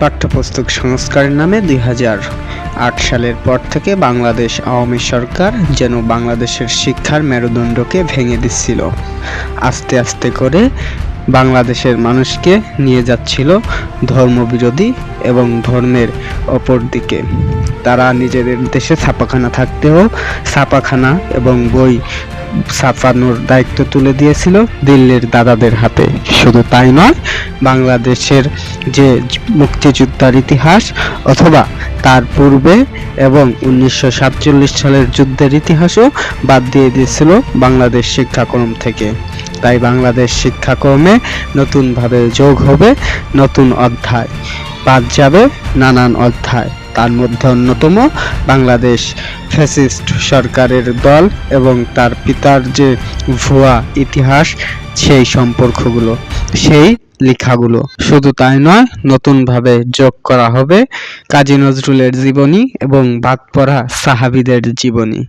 পাঠ্যপুস্তক সংস্কারের নামে দুই আট সালের পর থেকে বাংলাদেশ আওয়ামী সরকার যেন বাংলাদেশের শিক্ষার মেরুদণ্ডকে ভেঙে দিচ্ছিল। আস্তে আস্তে করে বাংলাদেশের মানুষকে নিয়ে যাচ্ছিল ধর্মবিরোধী এবং ধর্মের অপর দিকে। তারা নিজেদের দেশে ছাপাখানা থাকতেও ছাপাখানা এবং বই ছাপানোর দায়িত্ব তুলে দিয়েছিল। দিল্লির দাদাদের হাতে। শুধু তাই নয়, বাংলাদেশের যে মুক্তিযোদ্ধার ইতিহাস অথবা তার পূর্বে এবং উনিশশো সাতচল্লিশ সালের যুদ্ধের ইতিহাসও বাদ দিয়ে দিয়েছিল বাংলাদেশ শিক্ষাক্রম থেকে। তাই বাংলাদেশ শিক্ষাক্রমে নতুনভাবে যোগ হবে, নতুন অধ্যায় বাদ যাবে নানান অধ্যায়। তার মধ্যে অন্যতম বাংলাদেশ ফ্যাসিস্ট সরকারের দল এবং তার পিতার যে ভুয়া ইতিহাস, সেই সম্পর্কগুলো, সেই লেখাগুলো। শুধু তাই নয়, নতুনভাবে যোগ করা হবে কাজী নজরুলের জীবনী এবং বাদ পড়া সাহাবিদের জীবনী।